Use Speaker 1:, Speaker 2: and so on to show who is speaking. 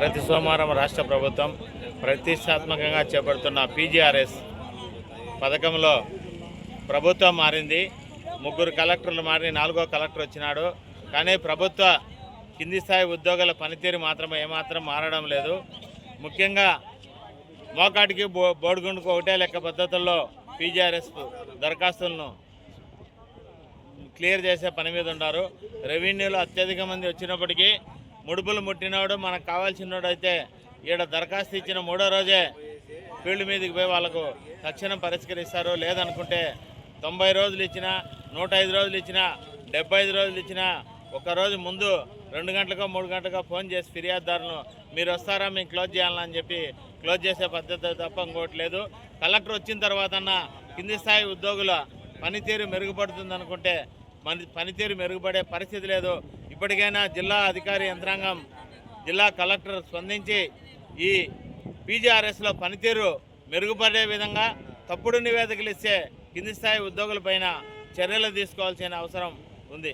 Speaker 1: ప్రతి సోమవారం రాష్ట్ర ప్రభుత్వం ప్రతిష్టాత్మకంగా చేపడుతున్న పీజీఆర్ఎస్ పథకంలో ప్రభుత్వం మారింది. ముగ్గురు కలెక్టర్లు మారి నాలుగో కలెక్టర్ వచ్చినాడు. కానీ ప్రభుత్వ కింది స్థాయి ఉద్యోగుల పనితీరు మాత్రం ఏమాత్రం మారడం లేదు. ముఖ్యంగా మోకాటికి బో బోడిగుండుకు ఒకటే లెక్క పద్ధతుల్లో పీజీఆర్ఎస్ దరఖాస్తులను క్లియర్ చేసే పని మీద ఉన్నారు. రెవెన్యూలో అత్యధిక మంది వచ్చినప్పటికీ ముడుపులు ముట్టినవాడు మనకు కావాల్సినోడు అయితే ఈడ దరఖాస్తు ఇచ్చిన మూడో రోజే ఫీల్డ్ మీదకి పోయి వాళ్ళకు తక్షణం పరిష్కరిస్తారు. లేదనుకుంటే తొంభై రోజులు ఇచ్చినా నూట ఐదు రోజులు ఇచ్చినా డెబ్బై ఐదు రోజులు ఇచ్చినా ఒక రోజు ముందు రెండు గంటలకో మూడు గంటలకో ఫోన్ చేసి ఫిర్యాదుదారును మీరు వస్తారా? మేము క్లోజ్ చేయాలని చెప్పి క్లోజ్ చేసే పద్ధతి తప్ప ఇంకోటి లేదు. కలెక్టర్ వచ్చిన తర్వాత కింది స్థాయి ఉద్యోగుల పనితీరు మెరుగుపడుతుంది అనుకుంటే మన పనితీరు మెరుగుపడే పరిస్థితి లేదు. ఇప్పటికైనా జిల్లా అధికారి యంత్రాంగం జిల్లా కలెక్టర్ స్పందించి ఈ పీజీఆర్ఎస్లో పనితీరు మెరుగుపడే విధంగా తప్పుడు నివేదికలు ఇచ్చే కింది స్థాయి ఉద్యోగులపైన చర్యలు తీసుకోవాల్సిన అవసరం ఉంది.